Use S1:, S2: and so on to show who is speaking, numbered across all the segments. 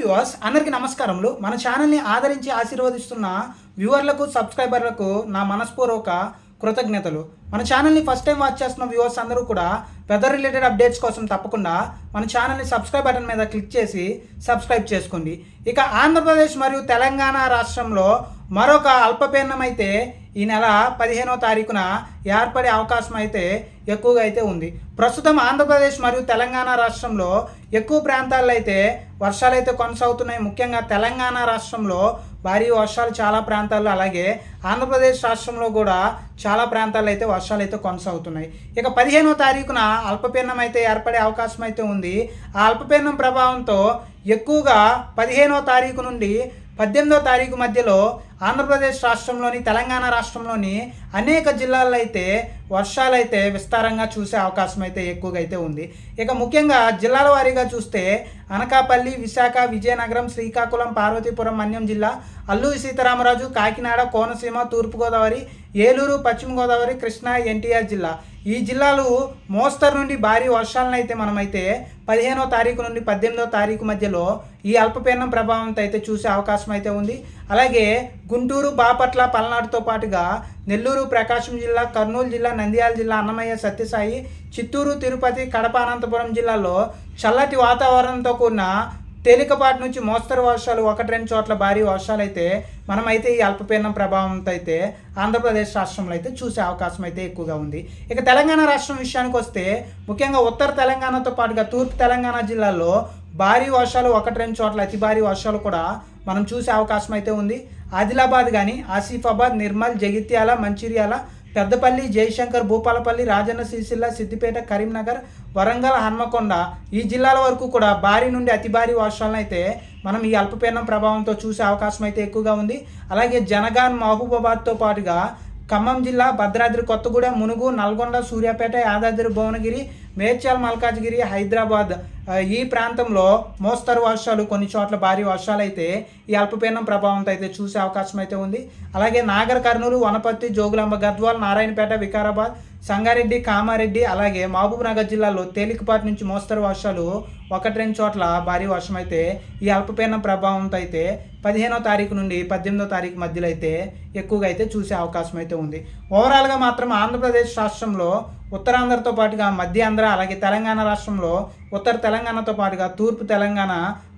S1: Viewers అందరికీ నమస్కారములు. మన ఛానల్ని ఆదరించి ఆశీర్వదిస్తున్న వ్యూవర్లకు సబ్స్క్రైబర్లకు నా మనస్పూర్వక కృతజ్ఞతలు. మన ఛానల్ని ఫస్ట్ టైం వాచ్ చేస్తున్న వ్యూవర్స్ అందరూ కూడా వెదర్ రిలేటెడ్ అప్డేట్స్ కోసం తప్పకుండా మన ఛానల్ని సబ్స్క్రైబ్ బటన్ మీద క్లిక్ చేసి సబ్స్క్రైబ్ చేసుకోండి. ఇక ఆంధ్రప్రదేశ్ మరియు తెలంగాణ రాష్ట్రంలో మరొక అల్పపీడనం అయితే ఈ నెల పదిహేనో తారీఖున ఏర్పడే అవకాశం అయితే ఎక్కువగా అయితే ఉంది. ప్రస్తుతం ఆంధ్రప్రదేశ్ మరియు తెలంగాణ రాష్ట్రంలో ఎక్కువ ప్రాంతాల్లో అయితే వర్షాలు అయితే కొనసాగుతున్నాయి. ముఖ్యంగా తెలంగాణ రాష్ట్రంలో భారీ వర్షాలు చాలా ప్రాంతాల్లో అలాగే ఆంధ్రప్రదేశ్ రాష్ట్రంలో కూడా చాలా ప్రాంతాల్లో అయితే వర్షాలు అయితే కొనసాగుతున్నాయి. ఇక పదిహేనో తారీఖున అల్పపీడనం అయితే ఏర్పడే అవకాశం అయితే ఉంది. ఆ అల్పపీడనం ప్రభావంతో ఎక్కువగా పదిహేనో తారీఖు నుండి పద్దెనిమిదో తారీఖు మధ్యలో ఆంధ్రప్రదేశ్ రాష్ట్రంలోని తెలంగాణ రాష్ట్రంలోని అనేక జిల్లాల్లో అయితే వర్షాలైతే విస్తారంగా చూసే అవకాశం అయితే ఎక్కువగా అయితే ఉంది. ఇక ముఖ్యంగా జిల్లాల వారీగా చూస్తే అనకాపల్లి విశాఖ విజయనగరం శ్రీకాకుళం పార్వతీపురం మన్యం జిల్లా అల్లూరి సీతారామరాజు కాకినాడ కోనసీమ తూర్పుగోదావరి ఏలూరు పశ్చిమ గోదావరి కృష్ణా ఎన్టీఆర్ జిల్లా. ఈ జిల్లాలు మోస్తరు నుండి భారీ వర్షాలను అయితే మనమైతే పదిహేనో తారీఖు నుండి పద్దెనిమిదో తారీఖు మధ్యలో ఈ అల్పపీడనం ప్రభావంతో అయితే చూసే అవకాశం అయితే ఉంది. అలాగే గుంటూరు బాపట్ల పల్నాడుతో పాటుగా నెల్లూరు ప్రకాశం జిల్లా కర్నూలు జిల్లా నంద్యాల జిల్లా అన్నమయ్య సత్యసాయి చిత్తూరు తిరుపతి కడప అనంతపురం జిల్లాల్లో చల్లటి వాతావరణంతో కూడిన తేలికపాటి నుంచి మోస్తరు వర్షాలు ఒకటి రెండు చోట్ల భారీ వర్షాలు అయితే మనమైతే ఈ అల్పపీడనం ప్రభావంతో అయితే ఆంధ్రప్రదేశ్ రాష్ట్రంలో అయితే చూసే అవకాశం అయితే ఎక్కువగా ఉంది. ఇక తెలంగాణ రాష్ట్రం విషయానికి వస్తే ముఖ్యంగా ఉత్తర తెలంగాణతో పాటుగా తూర్పు తెలంగాణ జిల్లాల్లో భారీ వర్షాలు ఒకటి రెండు చోట్ల అతి భారీ వర్షాలు కూడా మనం చూసే అవకాశం అయితే ఉంది. ఆదిలాబాద్ కానీ ఆసిఫాబాద్ నిర్మల్ జగిత్యాల మంచిర్యాల పెద్దపల్లి జయశంకర్ భూపాలపల్లి రాజన్న సిరిసిల్ల సిద్దిపేట కరీంనగర్ వరంగల్ హన్మకొండ ఈ జిల్లాల వరకు కూడా భారీ నుండి అతి భారీ వర్షాలను అయితే మనం ఈ అల్పపీడనం ప్రభావంతో చూసే అవకాశం అయితే ఎక్కువగా ఉంది. అలాగే జనగాన్ మహబూబాబాద్తో పాటుగా ఖమ్మం జిల్లా భద్రాద్రి కొత్తగూడెం మునుగు నల్గొండ సూర్యాపేట యాదాద్రి భువనగిరి మేడ్చల్ మల్కాజ్గిరి హైదరాబాద్ ఈ ప్రాంతంలో మోస్తరు వర్షాలు కొన్ని చోట్ల భారీ వర్షాలు అయితే ఈ అల్పపీడనం ప్రభావంతో అయితే చూసే అవకాశం అయితే ఉంది. అలాగే నాగర్ కర్నూలు వనపర్తి జోగులాంబ గద్వాల్ నారాయణపేట వికారాబాద్ సంగారెడ్డి కామారెడ్డి అలాగే మహబూబ్ నగర్ జిల్లాలో తేలికపాటి నుంచి మోస్తరు వర్షాలు ఒకటి రెండు చోట్ల భారీ వర్షం అయితే ఈ అల్పపీడనం ప్రభావంతో అయితే పదిహేనో తారీఖు నుండి పద్దెనిమిదో తారీఖు మధ్యలో అయితే ఎక్కువగా అయితే చూసే అవకాశం అయితే ఉంది. ఓవరాల్గా మాత్రం ఆంధ్రప్రదేశ్ రాష్ట్రంలో ఉత్తరాంధ్రతో పాటుగా మధ్య ఆంధ్ర అలాగే తెలంగాణ రాష్ట్రంలో ఉత్తర తెలంగాణతో పాటుగా తూర్పు తెలంగాణ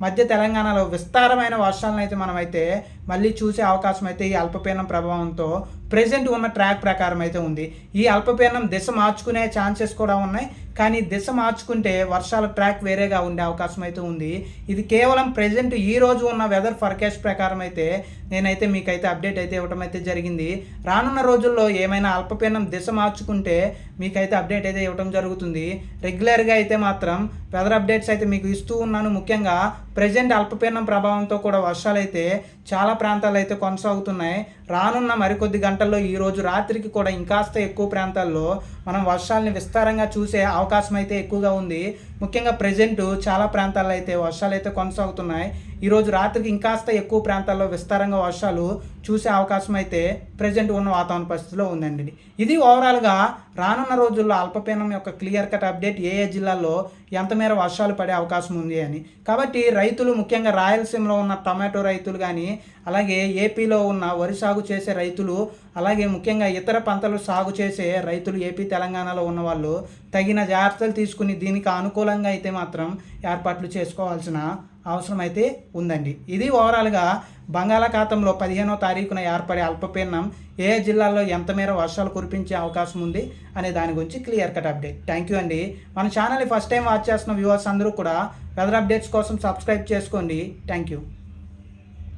S1: మధ్య తెలంగాణలో విస్తారమైన వర్షాలను అయితే మనమైతే మళ్ళీ చూసే అవకాశం అయితే ఈ అల్పపీడనం ప్రభావంతో ప్రజెంట్ ఉన్న ట్రాక్ ప్రకారం అయితే ఉంది. ఈ అల్పపీడనం దిశ మార్చుకునే ఛాన్సెస్ కూడా ఉన్నాయి. కానీ దిశ మార్చుకుంటే వర్షాల ట్రాక్ వేరేగా ఉండే అవకాశం అయితే ఉంది. ఇది కేవలం ప్రజెంట్ ఈ రోజు ఉన్న వెదర్ ఫర్కాస్ట్ ప్రకారం అయితే నేనైతే మీకైతే అప్డేట్ అయితే ఇవ్వడం అయితే జరిగింది. రానున్న రోజుల్లో ఏమైనా అల్పపీడనం దిశ మార్చుకుంటే మీకైతే అప్డేట్ అయితే ఇవ్వడం జరుగుతుంది. రెగ్యులర్గా అయితే మాత్రం వెదర్ అప్డేట్స్ అయితే మీకు ఇస్తూ ఉన్నాను. ముఖ్యంగా ప్రజెంట్ అల్పపీడనం ప్రభావంతో కూడా వర్షాలు అయితే చాలా ప్రాంతాలు అయితే కొనసాగుతున్నాయి. రానున్న మరికొద్ది గంటల్లో ఈరోజు రాత్రికి కూడా ఇంకాస్త ఎక్కువ ప్రాంతాల్లో మనం వర్షాలని విస్తారంగా చూసే అవకాశం అయితే ఎక్కువగా ఉంది. ముఖ్యంగా ప్రజెంట్ చాలా ప్రాంతాల్లో అయితే వర్షాలు అయితే కొనసాగుతున్నాయి. ఈరోజు రాత్రికి ఇంకాస్త ఎక్కువ ప్రాంతాల్లో విస్తారంగా వర్షాలు చూసే అవకాశం అయితే ప్రజెంట్ ఉన్న వాతావరణ పరిస్థితిలో ఉందండి. ఇది ఓవరాల్గా రానున్న రోజుల్లో అల్పపీనం యొక్క క్లియర్ కట్ అప్డేట్ ఏ ఏ జిల్లాల్లో ఎంత మేర వర్షాలు పడే అవకాశం ఉంది అని. కాబట్టి రైతులు ముఖ్యంగా రాయలసీమలో ఉన్న టమాటో రైతులు కానీ అలాగే ఏపీలో ఉన్న వరి సాగు చేసే రైతులు అలాగే ముఖ్యంగా ఇతర పంటలు సాగు చేసే రైతులు ఏపీ తెలంగాణలో ఉన్న వాళ్ళు తగిన జాగ్రత్తలు తీసుకుని దీనికి అనుకూలంగా అయితే మాత్రం ఏర్పాట్లు చేసుకోవాల్సిన అవసరం అయితే ఉందండి. ఇది ఓవరాల్గా బంగాళాఖాతంలో పదిహేనో తారీఖున ఏర్పడే అల్పపీడనం ఏ జిల్లాల్లో ఎంత మేర వర్షాలు కురిపించే అవకాశం ఉంది అనే దాని గురించి clear cut update. Thank you అండి. మన ఛానల్ని ఫస్ట్ టైం వాచ్ చేస్తున్న వ్యూవర్స్ అందరూ కూడా వెదర్ అప్డేట్స్ కోసం సబ్స్క్రైబ్ చేసుకోండి. Thank you.